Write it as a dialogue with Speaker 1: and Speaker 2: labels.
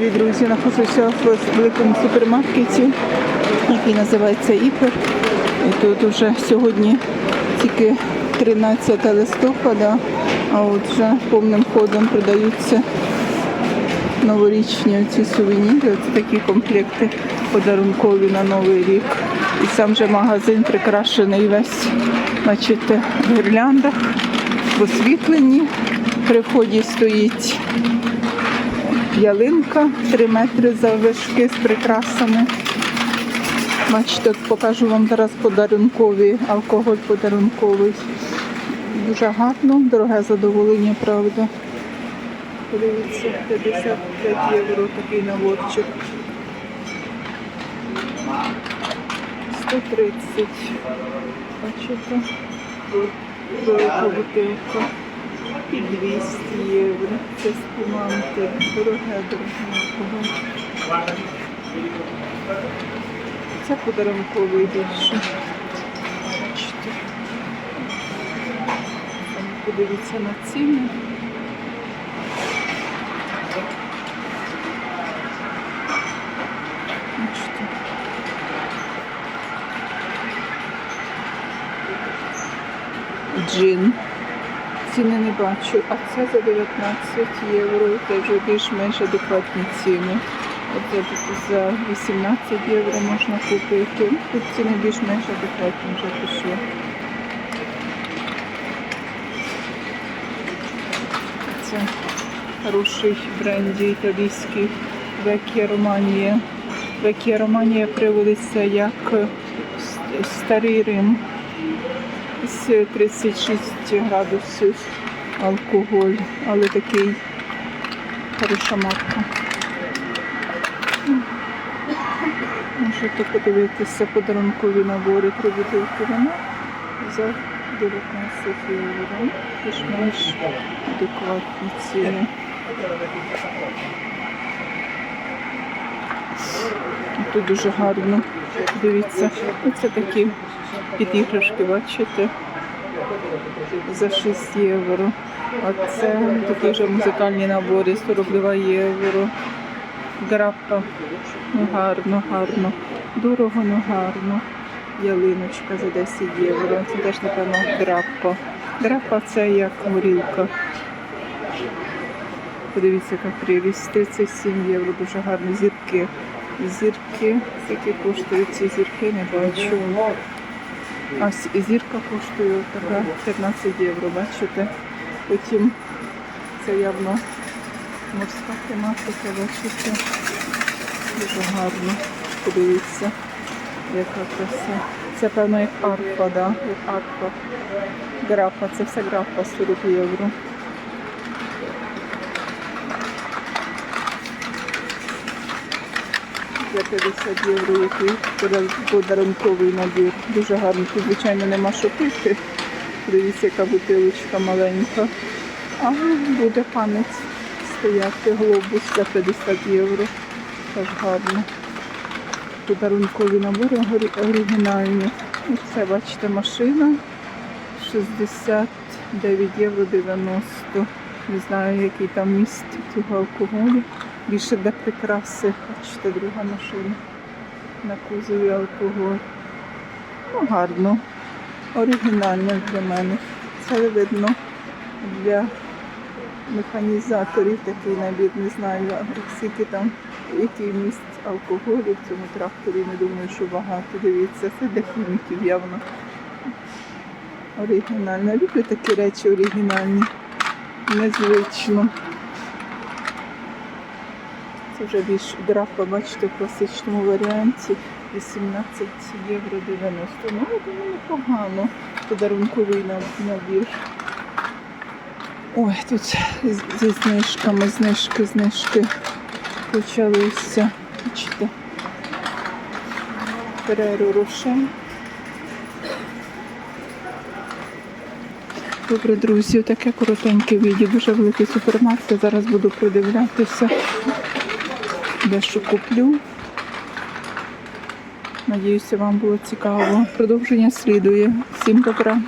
Speaker 1: Друзі, знаходжуся в великому супермаркеті, який називається Іпер. І тут вже сьогодні тільки 13 листопада, а от вже повним ходом продаються новорічні ці сувеніри. Це такі комплекти подарункові на Новий рік. І сам же магазин прикрашений весь, бачите, в гірляндах, в освітленні. При вході стоїть ялинка 3 метри заввишки з прикрасами. Бачите, покажу вам зараз подарункові, алкоголь подарунковий. Дуже гарно, дороге задоволення, правда. Подивіться, 55 євро такий наборчик. 130. Бачите? Велика бутилка. І 200 євро. Це спуманти. Дороге, дороге. Це подарунковий більше. Бачите. Подивіться на ціни. Джин. Ціни не бачу, а це за 19 євро. Це вже більш-менш адекватні ціни. Оце за 18 євро можна купити. Тут ціни більш-менш адекватні вже пішли. Це хороший бренді італійський Векія Романія. Векія Романія приводиться як старий Рим з 36 градусів алкоголь, але такий хороша марка. Можете подивитися подарункові набори три бутилки вина за 19 євро. Більш-менш адекватні ціни. Тут дуже гарно. Дивіться, оце такі під іграшки, бачите? За 6 євро. А це такі вже музикальні набори, 42 євро. Граппа. Ну гарно, гарно. Дорого, ну гарно. Ялиночка за 10 євро. Це теж, напевно, граппа. Граппа це як горілка. Подивіться, яка прелість. 37 євро, дуже гарні зірки. Зірки, скільки коштують ці зірки, не бачу. А зірка коштує така 15 євро, бачите? Потім це явно морська тематика, бачите? Дуже гарно. Подивіться, яка краса. Це певно як арфа, да? Як арфа. Графа, це все графа 40 євро. За 50 євро який подарунковий набір. Дуже гарно. Тут, звичайно, нема що пити. Дивіться, яка бутилочка маленька. А буде пам'ять стояти глобус за 50 євро. Теж гарно. Подарункові набори оригінальні. Це, бачите, машина. 69 євро 90. Не знаю, який там міст цього алкоголю. Більше для прикраси. Бачите, друга машина. На кузові алкоголь. Ну, гарно. Оригінально для мене. Це видно для механізаторів такий набір. Не знаю, скільки там, який міст алкоголю в цьому тракторі. Не думаю, що багато. Дивіться, це для хіміків явно. Оригінально. Люблю такі речі оригінальні. Незвично. Це вже більш графа, бачите, в класичному варіанті 18 євро 90. Ну, я думаю, непогано. Подарунковий набір. Ой, тут зі знижками, знижки, знижки почалися. Бачите. Переру. Добре, друзі, таке коротеньке відео, дуже великий супермаркет. Зараз буду придивлятися, дещо куплю. Надіюся, вам було цікаво. Продовження слідує. Всім добра.